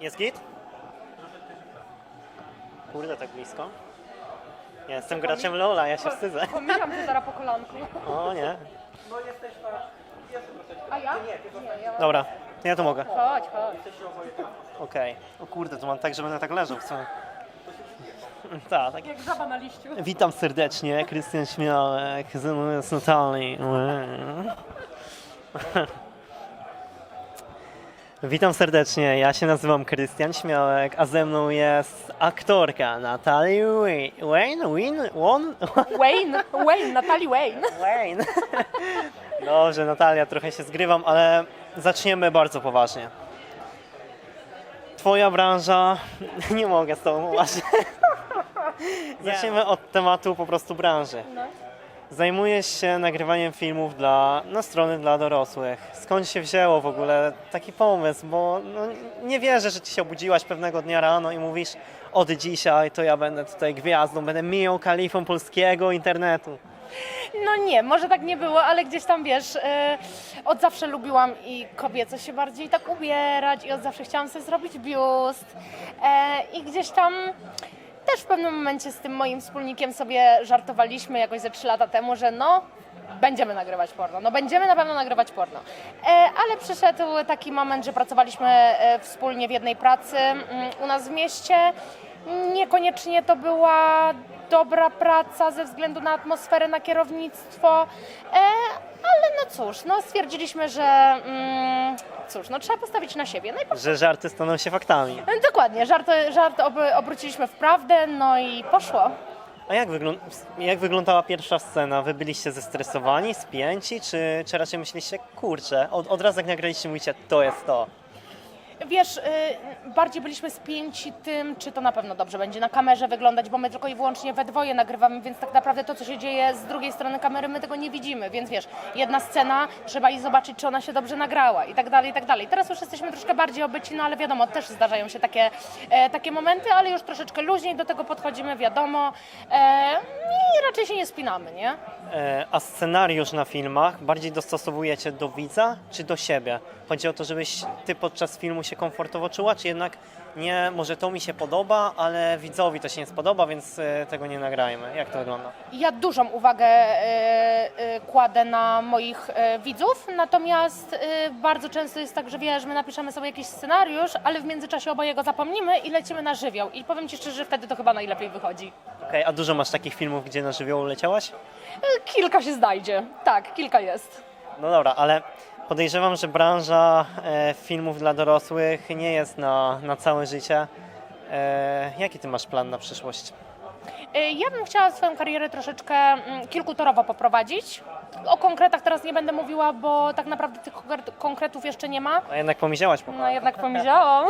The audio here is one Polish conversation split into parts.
Jest git? Kurde, tak blisko. Ja jestem graczem Lola, ja się wstydzę. Pomyliłam się zaraz po kolanku. O nie. A ja? Nie, ja... Dobra, ja to mogę. Chodź, chodź. Okej. O kurde, to mam tak, że będę tak leżał w sumie. Tak, tak. Jak żaba na liściu. Witam serdecznie, Krystian Śmiałek, ze mną jest Natalii. Witam serdecznie, ja się nazywam Krystian Śmiałek, a ze mną jest aktorka Natalie Wayne, Win, Won, Wayne, Wayne, Natalii Wayne. Wayne. Dobrze, Natalia, trochę się zgrywam, ale zaczniemy bardzo poważnie. Twoja branża, nie mogę z tobą uważać. Zaczniemy od tematu po prostu branży. No. Zajmujesz się nagrywaniem filmów dla, na strony dla dorosłych. Skąd się wzięło w ogóle taki pomysł? Bo no, nie wierzę, że ci się obudziłaś pewnego dnia rano i mówisz od dzisiaj to ja będę tutaj gwiazdą, będę miją kalifą polskiego internetu. No nie, może tak nie było, ale gdzieś tam wiesz, e, od zawsze lubiłam i kobieco się bardziej tak ubierać i od zawsze chciałam sobie zrobić biust. E, I gdzieś tam też w pewnym momencie z tym moim wspólnikiem sobie żartowaliśmy jakoś ze 3 lata temu, że no będziemy nagrywać porno. No będziemy na pewno nagrywać porno. E, ale przyszedł taki moment, że pracowaliśmy e, wspólnie w jednej pracy mm, u nas w mieście. Niekoniecznie to była dobra praca ze względu na atmosferę, na kierownictwo, e, cóż, no stwierdziliśmy, że mm, cóż, no trzeba postawić na siebie. No i po, Że żarty staną się faktami. dokładnie, żart, żart ob, obróciliśmy w prawdę, no i poszło. A jak, wyglą- jak wyglądała pierwsza scena? Wy byliście zestresowani, spięci, czy, czy raczej myśleliście, kurczę, od, od razu jak nagraliście mówicie, to jest to. Wiesz, y, bardziej byliśmy spięci tym, czy to na pewno dobrze będzie na kamerze wyglądać, bo my tylko i wyłącznie we dwoje nagrywamy, więc tak naprawdę to, co się dzieje z drugiej strony kamery, my tego nie widzimy, więc wiesz, jedna scena, trzeba i zobaczyć, czy ona się dobrze nagrała i tak dalej, i tak dalej. Teraz już jesteśmy troszkę bardziej obyci, no ale wiadomo, też zdarzają się takie, e, takie momenty, ale już troszeczkę luźniej do tego podchodzimy, wiadomo, e, i raczej się nie spinamy, nie? E, A scenariusz na filmach bardziej dostosowujecie do widza czy do siebie? Chodzi o to, żebyś ty podczas filmu się komfortowo czuła, czy jednak nie, może to mi się podoba, ale widzowi to się nie spodoba, więc e, tego nie nagrajmy. Jak to wygląda? Ja dużą uwagę e, e, kładę na moich e, widzów, natomiast e, bardzo często jest tak, że wiesz, my napiszemy sobie jakiś scenariusz, ale w międzyczasie oboje go zapomnimy i lecimy na żywioł. I powiem Ci szczerze, że wtedy to chyba najlepiej wychodzi. Okej, a dużo masz takich filmów, gdzie na żywioł leciałaś? E, Kilka się znajdzie. Tak, kilka jest. No dobra, ale podejrzewam, że branża e, filmów dla dorosłych nie jest na, na całe życie. E, jaki ty masz plan na przyszłość? E, Ja bym chciała swoją karierę troszeczkę mm, kilkutorowo poprowadzić. O konkretach teraz nie będę mówiła, bo tak naprawdę tych konkret- konkretów jeszcze nie ma. A jednak pomiedziałaś po No jednak pomyślałam.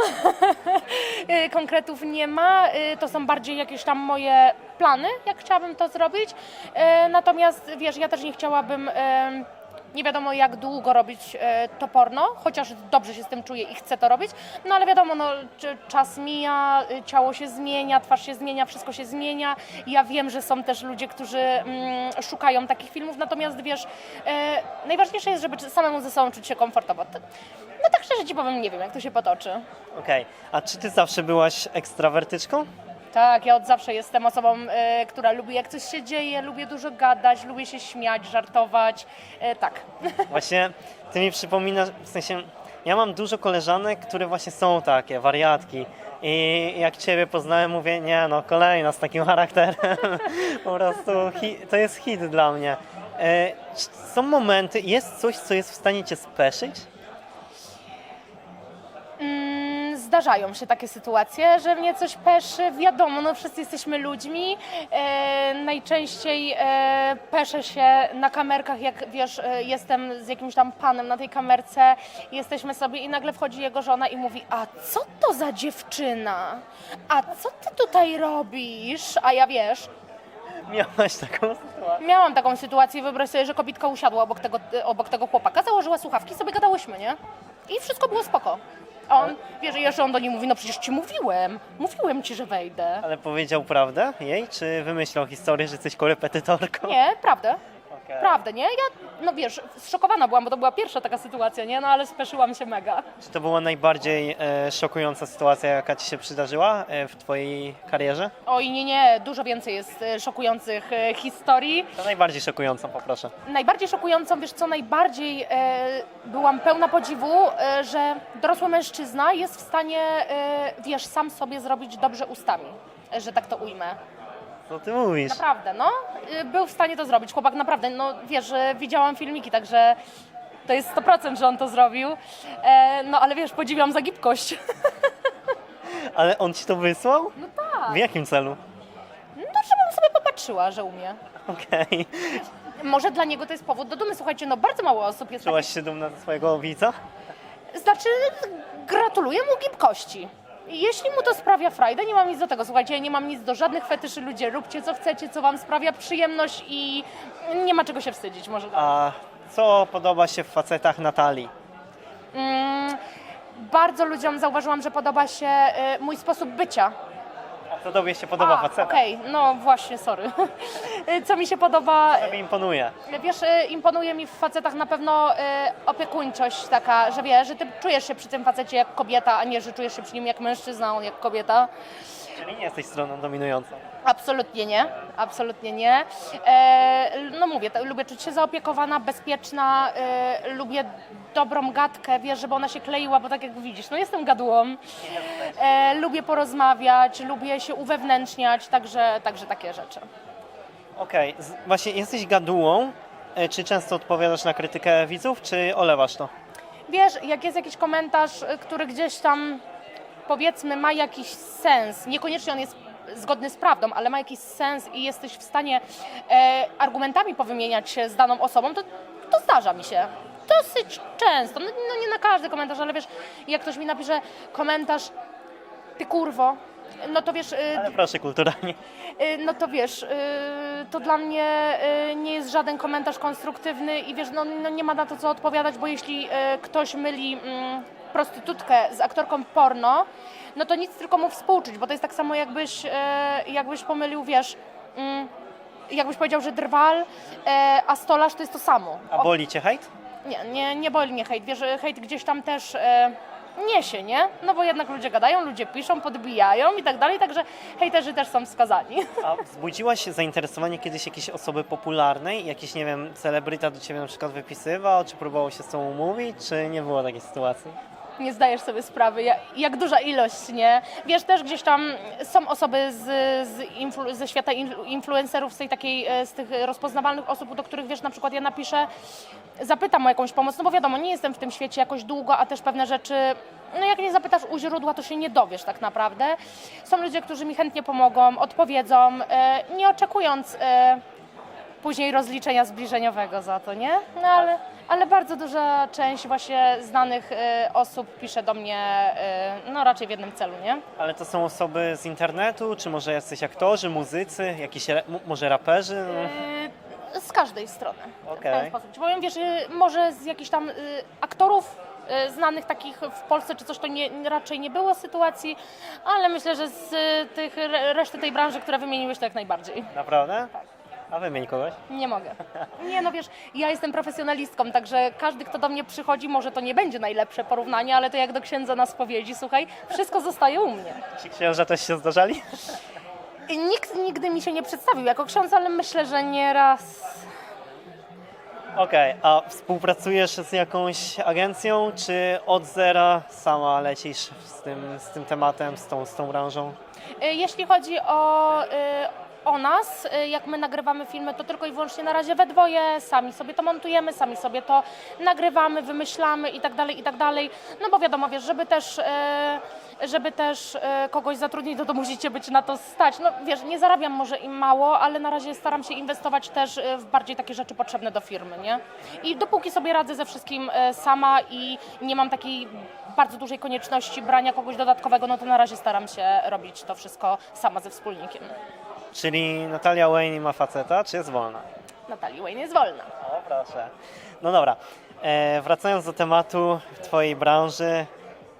Y, Konkretów nie ma. Y, To są bardziej jakieś tam moje plany, jak chciałabym to zrobić. Y, Natomiast wiesz, ja też nie chciałabym. y, Nie wiadomo jak długo robić y, to porno, chociaż dobrze się z tym czuję i chcę to robić. No ale wiadomo, no, czas mija, y, ciało się zmienia, twarz się zmienia, wszystko się zmienia. Ja wiem, że są też ludzie, którzy mm, szukają takich filmów, natomiast wiesz, y, najważniejsze jest, żeby samemu ze sobą czuć się komfortowo. To- no tak szczerze ci powiem, nie wiem, jak to się potoczy. Okej, a czy ty zawsze byłaś ekstrawertyczką? Tak, ja od zawsze jestem osobą, e, która lubi jak coś się dzieje, lubię dużo gadać, lubię się śmiać, żartować. E, tak. Właśnie ty mi przypominasz, w sensie ja mam dużo koleżanek, które właśnie są takie, wariatki. I jak ciebie poznałem, mówię, nie no, kolejna z takim charakterem. po prostu hi, to jest hit dla mnie. E, są momenty, jest coś, co jest w stanie cię speszyć? Zdarzają się takie sytuacje, że mnie coś peszy. Wiadomo, no wszyscy jesteśmy ludźmi. E, najczęściej e, peszę się na kamerkach, jak wiesz, e, jestem z jakimś tam panem na tej kamerce, jesteśmy sobie i nagle wchodzi jego żona i mówi, a co to za dziewczyna? A co ty tutaj robisz? A ja wiesz, Miałaś taką sytuację? Miałam taką sytuację, wyobraź sobie, że kobitka usiadła obok tego, obok tego chłopaka, założyła słuchawki, sobie gadałyśmy, nie? I wszystko było spoko. A on, wiesz, jeszcze on do niej mówi, no przecież ci mówiłem, mówiłem ci, że wejdę. Ale powiedział prawdę jej, czy wymyślał historię, że jesteś korepetytorką? Nie, prawdę. Prawda, nie? Ja, no wiesz, zszokowana byłam, bo to była pierwsza taka sytuacja, nie? No ale speszyłam się mega. Czy to była najbardziej e, szokująca sytuacja, jaka Ci się przydarzyła e, w Twojej karierze? Oj, nie, nie, dużo więcej jest e, szokujących e, historii. To najbardziej szokującą, poproszę. Najbardziej szokującą, wiesz co, najbardziej e, byłam pełna podziwu, e, że dorosły mężczyzna jest w stanie, e, wiesz, sam sobie zrobić dobrze ustami, e, że tak to ujmę. Co Ty mówisz? Naprawdę, no. E, Był w stanie to zrobić. Chłopak naprawdę, no wiesz, że widziałam filmiki, także to jest 100%, że on to zrobił. E, no ale wiesz, podziwiam za gibkość. Ale on Ci to wysłał? No tak. W jakim celu? No żebym sobie popatrzyła, że umie. Okej. Może dla niego to jest powód do dumy. Słuchajcie, no bardzo mało osób jest Czułaś się dumna ze swojego widza? Znaczy, gratuluję mu gibkości. Jeśli mu to sprawia frajdę, nie mam nic do tego. Słuchajcie, ja nie mam nic do żadnych fetyszy. Ludzie, róbcie co chcecie, co wam sprawia przyjemność i nie ma czego się wstydzić, może tak. A co podoba się w facetach Natalii? Mm, bardzo ludziom zauważyłam, że podoba się y, mój sposób bycia. Co Tobie się podoba A, facetach? Okej, no właśnie, sorry. Co mi się podoba... Tobie imponuje. Wiesz, y, imponuje mi w facetach na pewno y, opiekuńczość taka, że wiesz, że ty czujesz się przy tym facecie jak kobieta, a nie, że czujesz się przy nim jak mężczyzna, on jak kobieta. Czyli nie jesteś stroną dominującą. Absolutnie nie, absolutnie nie. E, no mówię, to, lubię czuć się zaopiekowana, bezpieczna, e, lubię dobrą gadkę, wiesz, żeby ona się kleiła, bo tak jak widzisz, no jestem gadułą. E, lubię porozmawiać, lubię się uwewnętrzniać, także, także takie rzeczy. Okej, z- właśnie jesteś gadułą. E, Czy często odpowiadasz na krytykę widzów, czy olewasz to? Wiesz, jak jest jakiś komentarz, y, który gdzieś tam powiedzmy ma jakiś sens, niekoniecznie on jest zgodny z prawdą, ale ma jakiś sens i jesteś w stanie e, argumentami powymieniać się z daną osobą, to, to zdarza mi się. Dosyć często. No, no nie na każdy komentarz, ale wiesz, jak ktoś mi napisze komentarz ty kurwo, no to wiesz, y, Ale proszę kulturalnie. Y, No to wiesz, y, to dla mnie nie jest żaden komentarz konstruktywny i wiesz, no, no nie ma na to co odpowiadać, bo jeśli ktoś myli mm, prostytutkę z aktorką porno, no to nic tylko mu współczuć, bo to jest tak samo jakbyś, jakbyś pomylił, wiesz, mm, jakbyś powiedział, że drwal, a stolarz to jest to samo. A boli Cię hejt? Nie, nie, nie boli mnie hejt. Wiesz, hejt gdzieś tam też niesie, nie? No bo jednak ludzie gadają, ludzie piszą, podbijają i tak dalej, także hejterzy też są wskazani. A wzbudziłaś zainteresowanie kiedyś jakiejś osoby popularnej? Jakiś, nie wiem, celebryta do Ciebie na przykład wypisywał? Czy próbował się z Tobą umówić? Czy nie było takiej sytuacji? Nie zdajesz sobie sprawy, jak, jak duża ilość, nie? Wiesz, też gdzieś tam są osoby z, z influ, ze świata in- influencerów, z tej takiej, e, z tych rozpoznawalnych osób, do których, wiesz, na przykład ja napiszę, zapytam o jakąś pomoc, no bo wiadomo, nie jestem w tym świecie jakoś długo, a też pewne rzeczy, no jak nie zapytasz u źródła, to się nie dowiesz tak naprawdę. Są ludzie, którzy mi chętnie pomogą, odpowiedzą, e, nie oczekując e, później rozliczenia zbliżeniowego za to, nie? No ale, ale bardzo duża część właśnie znanych e, osób pisze do mnie, e, no raczej w jednym celu, nie? Ale to są osoby z internetu? Czy może jacyś aktorzy, muzycy, jakiś, ra- m- może raperzy? No. E, Z każdej strony. Okej. W ten sposób. Ci powiem, wiesz, e, może z jakichś tam e, aktorów e, znanych takich w Polsce czy coś to nie, raczej nie było sytuacji, ale myślę, że z e, tych re- reszty tej branży, które wymieniłeś, to jak najbardziej. Naprawdę? A wymień kogoś. Nie mogę. Nie, no wiesz, ja jestem profesjonalistką, także każdy, kto do mnie przychodzi, może to nie będzie najlepsze porównanie, ale to jak do księdza na spowiedzi, słuchaj, wszystko zostaje u mnie. Ci księża też się zdarzali? I nikt nigdy mi się nie przedstawił jako ksiądz, ale myślę, że nieraz. Okej, a współpracujesz z jakąś agencją, czy od zera sama lecisz z tym, z tym tematem, z tą, z tą branżą? Y, Jeśli chodzi o, y, o nas, y, jak my nagrywamy filmy, to tylko i wyłącznie na razie we dwoje, sami sobie to montujemy, sami sobie to nagrywamy, wymyślamy i tak dalej, i tak dalej. No bo wiadomo, wiesz, żeby też, y, żeby też y, kogoś zatrudnić, to, to musicie być na to stać. No wiesz, nie zarabiam może im mało, ale na razie staram się inwestować też w bardziej takie rzeczy potrzebne do firmy, nie? I dopóki sobie radzę ze wszystkim sama i nie mam takiej bardzo dużej konieczności brania kogoś dodatkowego, no to na razie staram się robić to wszystko sama ze wspólnikiem. Czyli Natalia Wayne ma faceta, czy jest wolna? Natalii Wayne jest wolna. O, proszę. No dobra, e, wracając do tematu Twojej branży,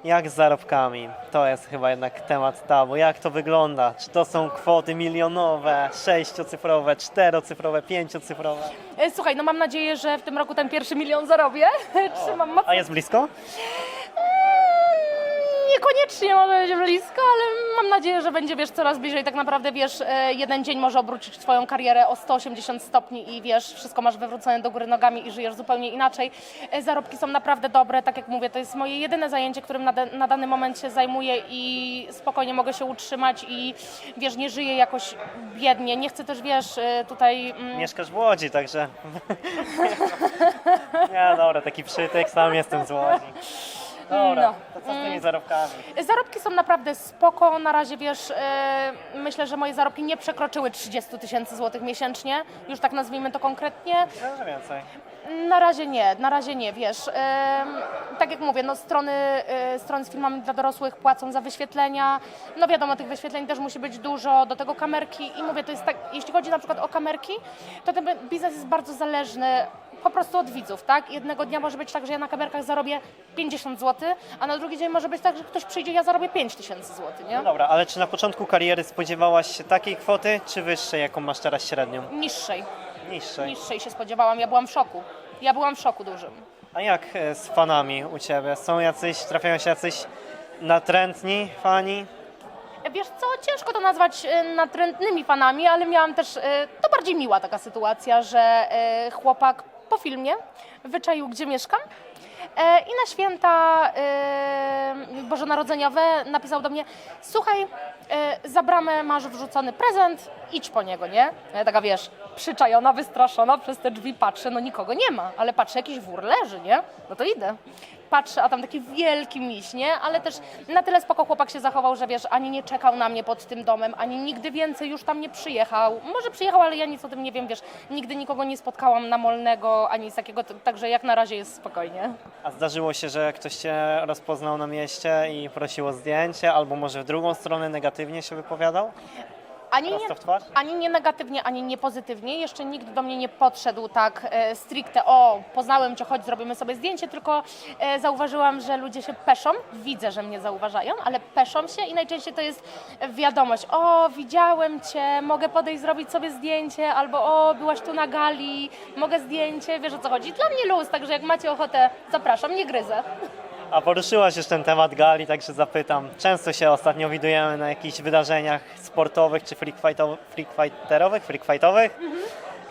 jak z zarobkami? To jest chyba jednak temat tabu. Jak to wygląda? Czy to są kwoty milionowe, sześciocyfrowe, czterocyfrowe, pięciocyfrowe? E, Słuchaj, no mam nadzieję, że w tym roku ten pierwszy milion zarobię. Trzymam mocno. A jest blisko? Niekoniecznie może być blisko, ale mam nadzieję, że będzie, wiesz, coraz bliżej. Tak naprawdę, wiesz, e, jeden dzień może obrócić twoją karierę o 180 stopni i wiesz, wszystko masz wywrócone do góry nogami i żyjesz zupełnie inaczej. E, Zarobki są naprawdę dobre, tak jak mówię, to jest moje jedyne zajęcie, którym na, na dany moment się zajmuję i spokojnie mogę się utrzymać i wiesz, nie żyję jakoś biednie. Nie chcę też, wiesz, e, tutaj... mm, Mieszkasz w Łodzi, także... Nie, dobra, taki przytyk, sam jestem z Łodzi. Dobra, No. to co z tymi zarobkami? Zarobki są naprawdę spoko. Na razie wiesz, e, myślę, że moje zarobki nie przekroczyły 30 tysięcy złotych miesięcznie. Już tak nazwijmy to konkretnie. Może więcej. Na razie nie, na razie nie, wiesz. em, tak jak mówię, no strony, e, strony z filmami dla dorosłych płacą za wyświetlenia. No wiadomo, tych wyświetleń też musi być dużo, do tego kamerki. I mówię, to jest tak, jeśli chodzi na przykład o kamerki, to ten biznes jest bardzo zależny po prostu od widzów, tak? Jednego dnia może być tak, że ja na kamerkach zarobię 50 zł, a na drugi dzień może być tak, że ktoś przyjdzie, ja zarobię 5 tysięcy zł, nie? No dobra, ale czy na początku kariery spodziewałaś się takiej kwoty, czy wyższej, jaką masz teraz średnią? Niższej, Niższej. niższej się spodziewałam, ja byłam w szoku. Ja byłam w szoku dużym. A jak e, z fanami u Ciebie? Są jacyś, trafiają się jacyś natrętni fani? Wiesz co, ciężko to nazwać e, natrętnymi fanami, ale miałam też, e, to bardziej miła taka sytuacja, że e, chłopak po filmie wyczaił, gdzie mieszkam e, i na święta e, bożonarodzeniowe napisał do mnie, słuchaj, e, za bramę masz wrzucony prezent, idź po niego, nie? Ja taka, wiesz, przyczajona, wystraszona, przez te drzwi patrzę, no nikogo nie ma, ale patrzę, jakiś wór leży, nie? No to idę. Patrzę, a tam taki wielki miś, nie? Ale też na tyle spoko chłopak się zachował, że wiesz, ani nie czekał na mnie pod tym domem, ani nigdy więcej już tam nie przyjechał. Może przyjechał, ale ja nic o tym nie wiem, wiesz, nigdy nikogo nie spotkałam namolnego, ani z takiego, także jak na razie jest spokojnie. A zdarzyło się, że ktoś Cię rozpoznał na mieście i prosił o zdjęcie, albo może w drugą stronę negatywnie się wypowiadał? Ani nie, ani nie negatywnie, ani nie pozytywnie. Jeszcze nikt do mnie nie podszedł tak e, stricte, o, poznałem Cię, chodź, zrobimy sobie zdjęcie, tylko e, zauważyłam, że ludzie się peszą. Widzę, że mnie zauważają, ale peszą się i najczęściej to jest wiadomość, o, widziałem Cię, mogę podejść, zrobić sobie zdjęcie, albo o, byłaś tu na gali, mogę zdjęcie, wiesz o co chodzi. Dla mnie luz, także jak macie ochotę, zapraszam, nie gryzę. A poruszyłaś już ten temat gali, także zapytam. Często się ostatnio widujemy na jakichś wydarzeniach sportowych czy freak, fighto- freak fighterowych, freak fightowych.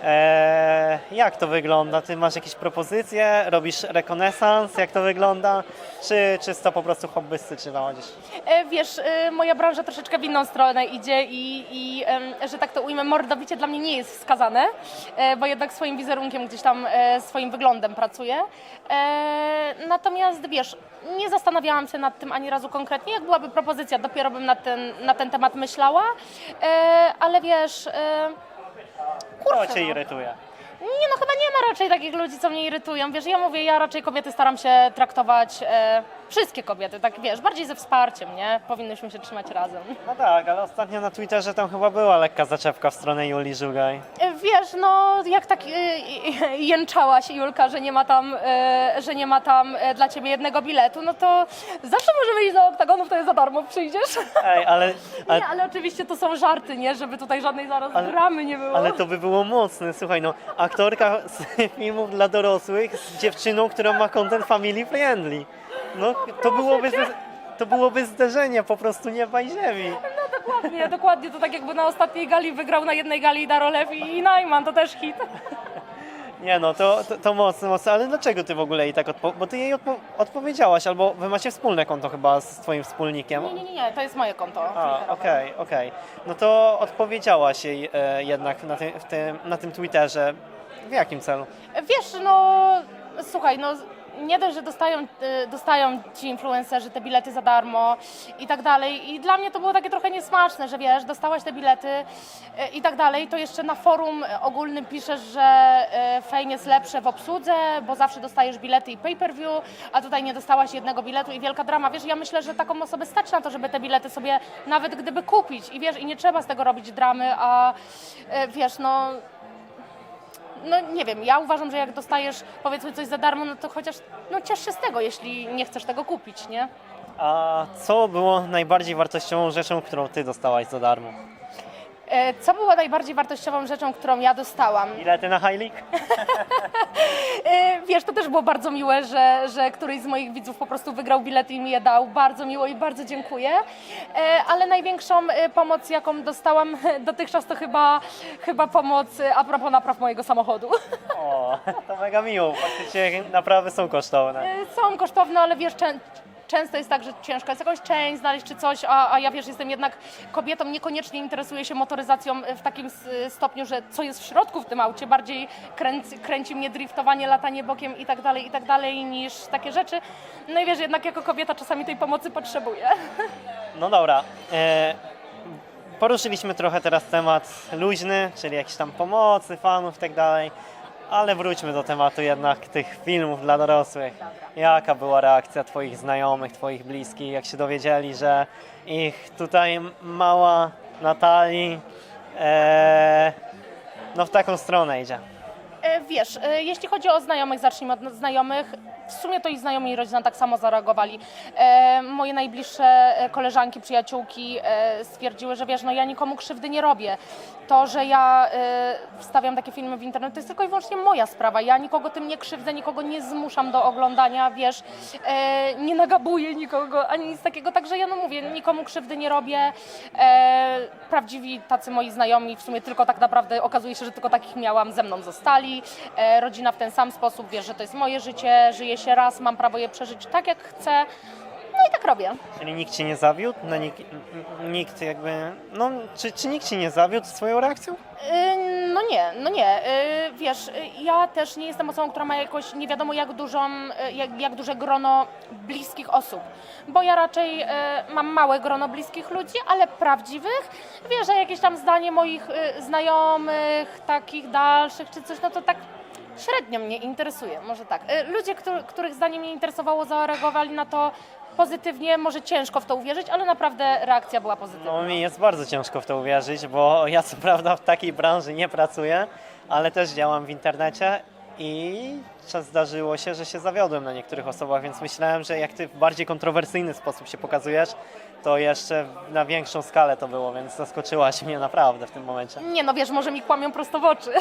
Eee, jak to wygląda? Ty masz jakieś propozycje? Robisz rekonesans? Jak to wygląda? Czy czysto po prostu hobbystycznie chodzisz? E, Wiesz, e, moja branża troszeczkę w inną stronę idzie i, i że tak to ujmę, mordobicie dla mnie nie jest wskazane, e, bo jednak swoim wizerunkiem gdzieś tam, e, swoim wyglądem pracuję. E, Natomiast wiesz, nie zastanawiałam się nad tym ani razu konkretnie. Jak byłaby propozycja, dopiero bym na ten, na ten temat myślała, E, ale wiesz... e, Co Kurczę, Cię no. irytuje? Nie no, chyba nie ma raczej takich ludzi, co mnie irytują. Wiesz, ja mówię, ja raczej kobiety staram się traktować, e, wszystkie kobiety, tak wiesz, bardziej ze wsparciem, nie? Powinnyśmy się trzymać razem. No tak, ale ostatnio na Twitterze tam chyba była lekka zaczepka w stronę Julii Żugaj. E, Wiesz, no jak tak e, e, jęczałaś Julka, że nie ma tam, e, że nie ma tam e, dla ciebie jednego biletu, no to zawsze możemy iść do oktagonów, to jest za darmo, przyjdziesz. Ej, ale, ale, Nie, ale oczywiście to są żarty, nie? Żeby tutaj żadnej zaraz Ale- dramy nie było. ale to by było mocne. Słuchaj, no aktorka z filmów dla dorosłych z dziewczyną, która ma content family friendly. No to byłoby, zde- to byłoby zderzenie po prostu nieba i ziemi. No dokładnie, dokładnie, to tak jakby na ostatniej gali wygrał na jednej gali Darolew i, i Najman, to też hit. Nie no, to, to, to mocne, mocne, ale dlaczego ty w ogóle jej tak odpo- Bo ty jej odpo- odpowiedziałaś, albo wy macie wspólne konto chyba z twoim wspólnikiem. Nie, nie, nie, nie, to jest moje konto. A, okej, okej. No to odpowiedziałaś jej e, jednak na, ty, w tym, na tym Twitterze. W jakim celu? Wiesz, no słuchaj, no nie dość, że dostają, y, dostają ci influencerzy te bilety za darmo i tak dalej. I dla mnie to było takie trochę niesmaczne, że wiesz, dostałaś te bilety y, i tak dalej, to jeszcze na forum ogólnym piszesz, że y, jest lepsze w obsłudze, bo zawsze dostajesz bilety i pay-per-view, a tutaj nie dostałaś jednego biletu i wielka drama. Wiesz, ja myślę, że taką osobę stać na to, żeby te bilety sobie nawet gdyby kupić i wiesz, i nie trzeba z tego robić dramy, a wiesz, no no nie wiem, ja uważam, że jak dostajesz powiedzmy coś za darmo, no to chociaż no ciesz się z tego, jeśli nie chcesz tego kupić, nie? A co było najbardziej wartościową rzeczą, którą ty dostałaś za darmo? E, Co było najbardziej wartościową rzeczą, którą ja dostałam? Bilety na High League? E, Wiesz, to też było bardzo miłe, że, że któryś z moich widzów po prostu wygrał bilet i mi je dał. Bardzo miło i bardzo dziękuję. E, Ale największą e, pomoc, jaką dostałam dotychczas, to chyba, chyba pomoc e, a propos napraw mojego samochodu. O, to mega miło. Faktycznie naprawy są kosztowne. Są kosztowne, ale wiesz, czę- często jest tak, że ciężko jest jakąś część znaleźć czy coś, a, a ja wiesz, jestem jednak kobietą, niekoniecznie interesuję się motoryzacją w takim stopniu, że co jest w środku w tym aucie, bardziej kręci, kręci mnie driftowanie, latanie bokiem i tak dalej, i tak dalej, niż takie rzeczy. No i wiesz, jednak jako kobieta czasami tej pomocy potrzebuję. No dobra. E, poruszyliśmy trochę teraz temat luźny, czyli jakieś tam pomocy, fanów i tak dalej. Ale wróćmy do tematu jednak tych filmów dla dorosłych. Jaka była reakcja Twoich znajomych, Twoich bliskich, jak się dowiedzieli, że ich tutaj mała Natalii e, no w taką stronę idzie? E, Wiesz, e, jeśli chodzi o znajomych, zacznijmy od znajomych. W sumie to i znajomi i rodzina tak samo zareagowali. E, moje najbliższe e, koleżanki, przyjaciółki e, stwierdziły, że wiesz, no ja nikomu krzywdy nie robię. To, że ja e, wstawiam takie filmy w internet, to jest tylko i wyłącznie moja sprawa. Ja nikogo tym nie krzywdzę, nikogo nie zmuszam do oglądania, wiesz, e, nie nagabuję nikogo, ani nic takiego. Także ja no mówię, nikomu krzywdy nie robię. E, prawdziwi tacy moi znajomi, w sumie tylko tak naprawdę okazuje się, że tylko takich miałam, ze mną zostali. E, rodzina w ten sam sposób, wiesz, że to jest moje życie, się raz, mam prawo je przeżyć tak jak chcę. No i tak robię. Czyli nikt Cię nie zawiódł? No, nikt, nikt jakby... No, czy, czy nikt Cię nie zawiódł swoją reakcją? Yy, No nie, no nie. Yy, Wiesz, yy, ja też nie jestem osobą, która ma jakoś nie wiadomo jak dużą, yy, jak, jak duże grono bliskich osób. Bo ja raczej yy, mam małe grono bliskich ludzi, ale prawdziwych. Wiesz, że jakieś tam zdanie moich yy, znajomych, takich dalszych czy coś, no to tak średnio mnie interesuje, może tak. Yy, Ludzie, których zdanie mnie interesowało, zareagowali na to pozytywnie, może ciężko w to uwierzyć, ale naprawdę reakcja była pozytywna. No mi jest bardzo ciężko w to uwierzyć, bo ja co prawda w takiej branży nie pracuję, ale też działam w internecie i czas zdarzyło się, że się zawiodłem na niektórych osobach, więc myślałem, że jak ty w bardziej kontrowersyjny sposób się pokazujesz, to jeszcze na większą skalę to było, więc zaskoczyłaś mnie naprawdę w tym momencie. Nie, no wiesz, może mi kłamią prosto w oczy.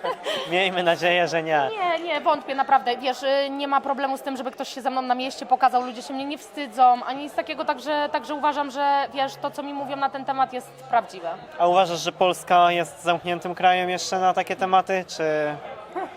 Miejmy nadzieję, że nie. Nie, nie, wątpię naprawdę. Wiesz, y, nie ma problemu z tym, żeby ktoś się ze mną na mieście pokazał, ludzie się mnie nie wstydzą, ani nic takiego, także, także uważam, że wiesz, to co mi mówią na ten temat jest prawdziwe. A uważasz, że Polska jest zamkniętym krajem jeszcze na takie tematy, czy,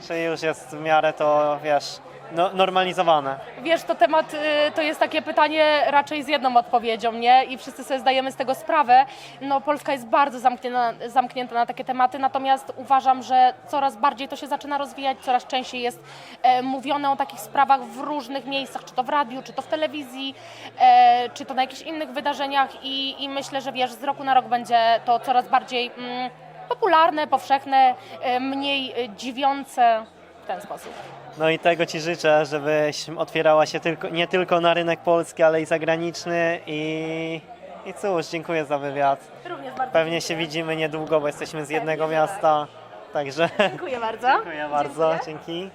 czy już jest w miarę to, wiesz, no, normalizowane? Wiesz, to temat, y, to jest takie pytanie raczej z jedną odpowiedzią, nie? I wszyscy sobie zdajemy z tego sprawę. No, Polska jest bardzo zamknięta, zamknięta na takie tematy, natomiast uważam, że coraz bardziej to się zaczyna rozwijać, coraz częściej jest e, mówione o takich sprawach w różnych miejscach, czy to w radiu, czy to w telewizji, e, czy to na jakichś innych wydarzeniach i, i myślę, że wiesz, z roku na rok będzie to coraz bardziej mm, popularne, powszechne, e, mniej e, dziwiące w ten sposób. No i tego Ci życzę, żebyś otwierała się tylko, nie tylko na rynek polski, ale i zagraniczny i, i cóż, dziękuję za wywiad. Również bardzo Pewnie się widzimy niedługo, bo jesteśmy z jednego miasta, także Dziękuję bardzo. dziękuję bardzo, dzięki.